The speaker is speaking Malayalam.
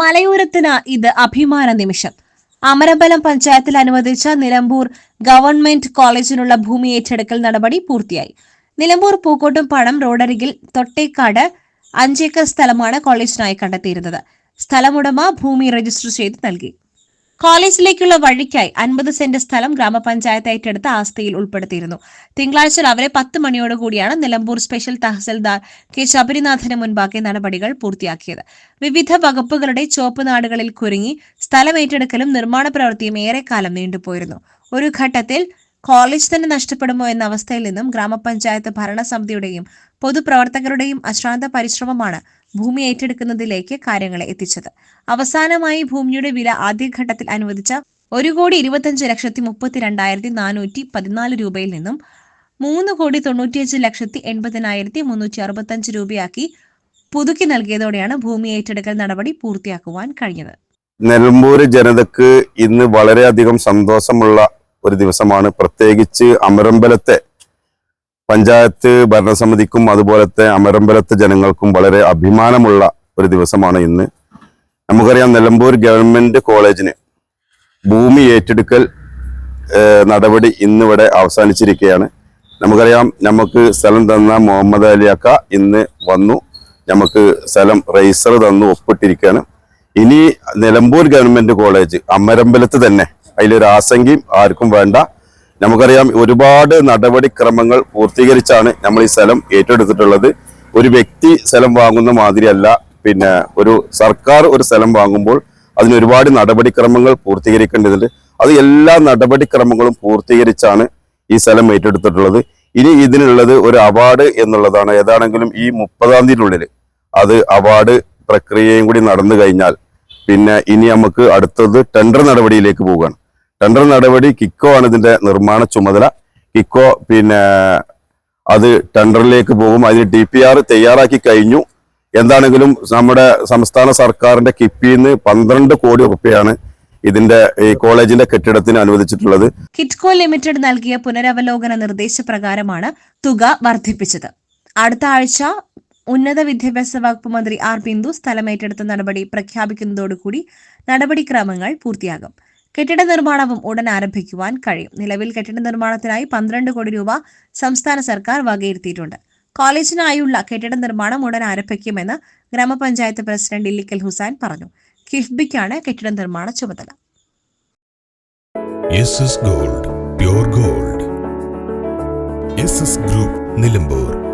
മലയോരത്തിന് ഇത് അഭിമാന നിമിഷം. അമരബലം പഞ്ചായത്തിൽ അനുവദിച്ച നിലമ്പൂർ ഗവൺമെന്റ് കോളേജിനുള്ള ഭൂമി ഏറ്റെടുക്കൽ നടപടി പൂർത്തിയായി. നിലമ്പൂർ പൂക്കോട്ടും പണം റോഡരികിൽ തൊട്ടേക്കാട് അഞ്ചേക്കർ സ്ഥലമാണ് കോളേജിനായി കണ്ടെത്തിയിരുന്നത്. സ്ഥലമുടമ ഭൂമി രജിസ്റ്റർ ചെയ്ത് നൽകി. കോളേജിലേക്കുള്ള വഴിക്കായി അൻപത് സെന്റ് സ്ഥലം ഗ്രാമപഞ്ചായത്ത് ഏറ്റെടുത്ത ആസ്തിയിൽ ഉൾപ്പെടുത്തിയിരുന്നു. തിങ്കളാഴ്ച രാവിലെ പത്ത് മണിയോടുകൂടിയാണ് നിലമ്പൂർ സ്പെഷ്യൽ തഹസിൽദാർ കെ ശബരിനാഥന് മുൻപാകെ നടപടികൾ പൂർത്തിയാക്കിയത്. വിവിധ വകുപ്പുകളുടെ ചുവപ്പ് നാടുകളിൽ കുരുങ്ങി സ്ഥലം ഏറ്റെടുക്കലും നിർമ്മാണ പ്രവൃത്തിയും ഏറെക്കാലം നീണ്ടുപോയിരുന്നു. ഒരു ഘട്ടത്തിൽ കോളേജ് തന്നെ നഷ്ടപ്പെടുമോ എന്ന അവസ്ഥയിൽ നിന്നും ഗ്രാമപഞ്ചായത്ത് ഭരണസമിതിയുടെയും പൊതുപ്രവർത്തകരുടെയും അശ്രാന്ത പരിശ്രമമാണ് ഭൂമി ഏറ്റെടുക്കുന്നതിലേക്ക് കാര്യങ്ങളെ എത്തിച്ചത്. അവസാനമായി ഭൂമിയുടെ വില ആദ്യഘട്ടത്തിൽ അനുവദിച്ച ഒരു കോടി ഇരുപത്തഞ്ച് ലക്ഷത്തി മുപ്പത്തിരണ്ടായിരത്തി നാനൂറ്റി പതിനാല് രൂപയിൽ നിന്നും മൂന്ന് കോടി തൊണ്ണൂറ്റിയഞ്ച് ലക്ഷത്തി എൺപതിനായിരത്തി മുന്നൂറ്റി അറുപത്തഞ്ച് രൂപയാക്കി പുതുക്കി നൽകിയതോടെയാണ് ഭൂമി ഏറ്റെടുക്കൽ നടപടി പൂർത്തിയാക്കുവാൻ കഴിഞ്ഞത്. നിലമ്പൂർ ജനതക്ക് ഇന്ന് വളരെയധികം സന്തോഷമുള്ള ഒരു ദിവസമാണ്. പ്രത്യേകിച്ച് അമരമ്പലത്തെ പഞ്ചായത്ത് ഭരണസമിതിക്കും അതുപോലത്തെ അമരമ്പലത്തെ ജനങ്ങൾക്കും വളരെ അഭിമാനമുള്ള ഒരു ദിവസമാണ് ഇന്ന്. നമുക്കറിയാം നിലമ്പൂർ ഗവൺമെന്റ് കോളേജിന് ഭൂമി ഏറ്റെടുക്കൽ നടപടി ഇന്നിവിടെ അവസാനിച്ചിരിക്കുകയാണ്. നമുക്കറിയാം നമുക്ക് സ്ഥലം തന്ന മുഹമ്മദ് അലി അക്ക ഇന്ന് വന്നു. നമുക്ക് സ്ഥലം റൈസർ തന്നു ഒപ്പിട്ടിരിക്കുകയാണ്. ഇനി നിലമ്പൂർ ഗവൺമെന്റ് കോളേജ് അമരമ്പലത്ത് തന്നെ അതിലൊരു ആശങ്കയും ആർക്കും വേണ്ട. നമുക്കറിയാം ഒരുപാട് നടപടിക്രമങ്ങൾ പൂർത്തീകരിച്ചാണ് നമ്മൾ ഈ സ്ഥലം ഏറ്റെടുത്തിട്ടുള്ളത്. ഒരു വ്യക്തി സ്ഥലം വാങ്ങുന്ന മാതിരിയല്ല. പിന്നെ ഒരു സർക്കാർ ഒരു സ്ഥലം വാങ്ങുമ്പോൾ അതിന് ഒരുപാട് നടപടിക്രമങ്ങൾ പൂർത്തീകരിക്കേണ്ടതുണ്ട്. അത് എല്ലാ നടപടിക്രമങ്ങളും പൂർത്തീകരിച്ചാണ് ഈ സ്ഥലം ഏറ്റെടുത്തിട്ടുള്ളത്. ഇനി ഇതിനുള്ളത് ഒരു അവാർഡ് എന്നുള്ളതാണ്. ഏതാണെങ്കിലും ഈ മുപ്പതാം തീയതിനുള്ളിൽ അത് അവാർഡ് പ്രക്രിയയും കൂടി നടന്നു കഴിഞ്ഞാൽ പിന്നെ ഇനി നമുക്ക് അടുത്തത് ടെൻഡർ നടപടിയിലേക്ക് പോവുകയാണ്. ടെൻഡർ നടപടി കിക്കോ ആണ് ഇതിന്റെ നിർമ്മാണ ചുമതല. കിക്കോ പിന്നെ അത് ടെൻഡറിലേക്ക് പോകും. അതിന് ഡി പി ആർ തയ്യാറാക്കി കഴിഞ്ഞു. എന്താണെങ്കിലും നമ്മുടെ സംസ്ഥാന സർക്കാരിന്റെ കിപ്പിന്ന് പന്ത്രണ്ട് കോടി റുപ്യയാണ് ഇതിന്റെ ഈ കോളേജിന്റെ കെട്ടിടത്തിന് അനുവദിച്ചിട്ടുള്ളത്. കിറ്റ്കോ ലിമിറ്റഡ് നൽകിയ പുനരവലോകന നിർദ്ദേശപ്രകാരമാണ് തുക വർദ്ധിപ്പിച്ചത്. അടുത്ത ആഴ്ച ഉന്നത വിദ്യാഭ്യാസ വകുപ്പ് മന്ത്രി ആർ ബിന്ദു സ്ഥലമേറ്റെടുത്ത നടപടി പ്രഖ്യാപിക്കുന്നതോടുകൂടി നടപടിക്രമങ്ങൾ പൂർത്തിയാകും. കെട്ടിട നിർമ്മാണവും ഉടൻ ആരംഭിക്കുവാൻ കഴിയും. നിലവിൽ കെട്ടിട നിർമ്മാണത്തിനായി പന്ത്രണ്ട് കോടി രൂപ സംസ്ഥാന സർക്കാർ വകയിരുത്തിയിട്ടുണ്ട്. കോളേജിനായുള്ള കെട്ടിട നിർമ്മാണം ഉടൻ ആരംഭിക്കുമെന്ന് ഗ്രാമപഞ്ചായത്ത് പ്രസിഡന്റ് ഇല്ലിക്കൽ ഹുസൈൻ പറഞ്ഞു. കിഫ്ബിക്കാണ് കെട്ടിട നിർമ്മാണ ചുമതല. Gold gold. ഗ്രൂപ്പ് നിലമ്പൂർ.